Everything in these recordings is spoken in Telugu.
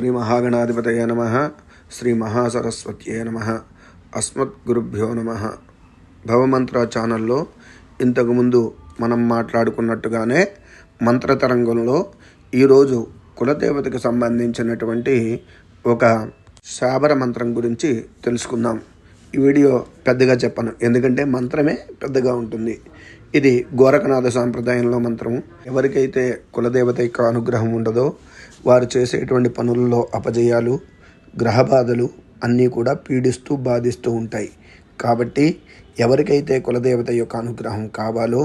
శ్రీ మహాగణాధిపతయ నమ. శ్రీ మహాసరస్వత్యే నమ. అస్మద్గురుభ్యో నమ. భవమంత్ర ఛానల్లో ఇంతకుముందు మనం మాట్లాడుకున్నట్టుగానే మంత్రతరంగంలో ఈరోజు కులదేవతకు సంబంధించినటువంటి ఒక శాబర మంత్రం గురించి తెలుసుకుందాం. ఈ వీడియో పెద్దగా చెప్పను. ఎందుకంటే మంత్రమే పెద్దగా ఉంటుంది. ఇది గోరఖనాథ సాంప్రదాయంలో మంత్రం ఎవరికైతే కులదేవత యొక్క అనుగ్రహం ఉండదో వారు చేసేటువంటి పనుల్లో అపజయాలు గ్రహబాధలు అన్నీ కూడా పీడిస్తూ బాధిస్తూ ఉంటాయి. కాబట్టి ఎవరికైతే కులదేవత యొక్క అనుగ్రహం కావాలో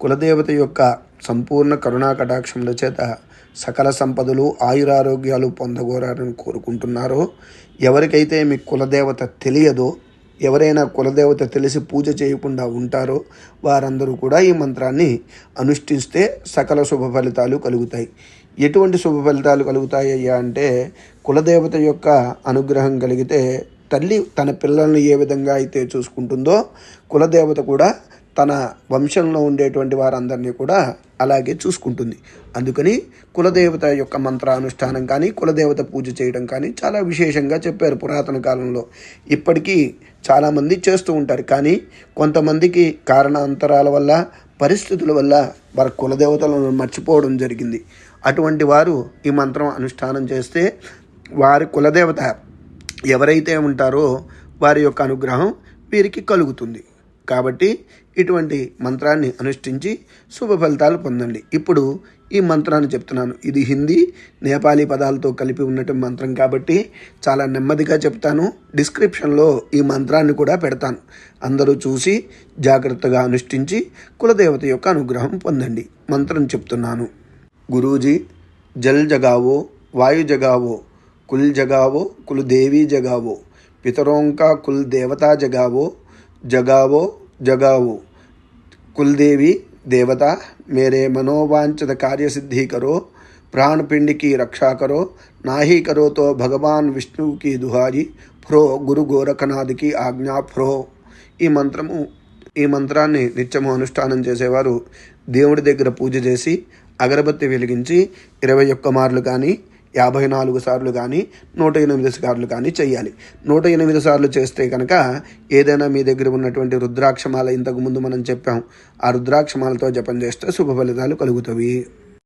కులదేవత యొక్క సంపూర్ణ కరుణా కటాక్షముల చేత సకల సంపదలు ఆయురారోగ్యాలు పొందగోరారని కోరుకుంటున్నారో ఎవరికైతే మీ కులదేవత తెలియదో ఎవరైనా కులదేవత తెలిసి పూజ చేయకుండా ఉంటారో వారందరూ కూడా ఈ మంత్రాన్ని అనుష్ఠిస్తే సకల శుభ ఫలితాలు కలుగుతాయి. ఎటువంటి శుభ ఫలితాలు కలుగుతాయ్యా అంటే కులదేవత యొక్క అనుగ్రహం కలిగితే తల్లి తన పిల్లల్ని ఏ విధంగా అయితే చూసుకుంటుందో కులదేవత కూడా తన వంశంలో ఉండేటువంటి వారందరినీ కూడా అలాగే చూసుకుంటుంది. అందుకని కులదేవత యొక్క మంత్రానుష్ఠానం కానీ కులదేవత పూజ చేయడం కానీ చాలా విశేషంగా చెప్పారు పురాతన కాలంలో. ఇప్పటికీ చాలామంది చేస్తూ ఉంటారు. కానీ కొంతమందికి కారణాంతరాల వల్ల పరిస్థితుల వల్ల వారి కులదేవతలను మర్చిపోవడం జరిగింది. అటువంటి వారు ఈ మంత్రం అనుష్ఠానం చేస్తే వారి కులదేవత ఎవరైతే ఉంటారో వారి యొక్క అనుగ్రహం వీరికి కలుగుతుంది. కాబట్టి ఇటువంటి మంత్రాన్ని అనుష్ఠించి శుభ ఫలితాలు పొందండి. ఇప్పుడు ఈ మంత్రాన్ని చెప్తున్నాను. ఇది హిందీ నేపాలీ పదాలతో కలిపి ఉన్నటువంటి మంత్రం కాబట్టి చాలా నెమ్మదిగా చెప్తాను. డిస్క్రిప్షన్లో ఈ మంత్రాన్ని కూడా పెడతాను. అందరూ చూసి జాగ్రత్తగా అనుష్ఠించి కులదేవత యొక్క అనుగ్రహం పొందండి. మంత్రం చెప్తున్నాను. గురూజీ జల్ జగావో వాయు జగావో కుల్ జగావో కుల్ దేవీ జగావో పితరోంకా కుల్ దేవతా జగావో జగావో జగావో कुलदेवी देवता मेरे मनोवांछित कार्य सिद्धि करो प्राण पिंड की रक्षा करो ना ही करो तो भगवान विष्णु की दुहारी ఫ్రో గురు గోరఖనాథ్కి ఆజ్ఞ ఫ్రో ఈ మంత్రము ఈ మంత్రాన్ని నిత్యము అనుష్ఠానం చేసేవారు దేవుడి దగ్గర పూజ చేసి అగరబత్తి వెలిగించి ఇరవై ఒక్క మార్లు కానీ యాభై నాలుగు సార్లు కానీ నూట ఎనిమిది సార్లు కానీ చేయాలి నూట ఎనిమిది సార్లు చేస్తే కనుక ఏదైనా మీ దగ్గర ఉన్నటువంటి రుద్రాక్షమాల ఇంతకుముందు మనం చెప్పాం. ఆ రుద్రాక్షమాలతో జపం చేస్తే శుభ ఫలితాలు కలుగుతాయి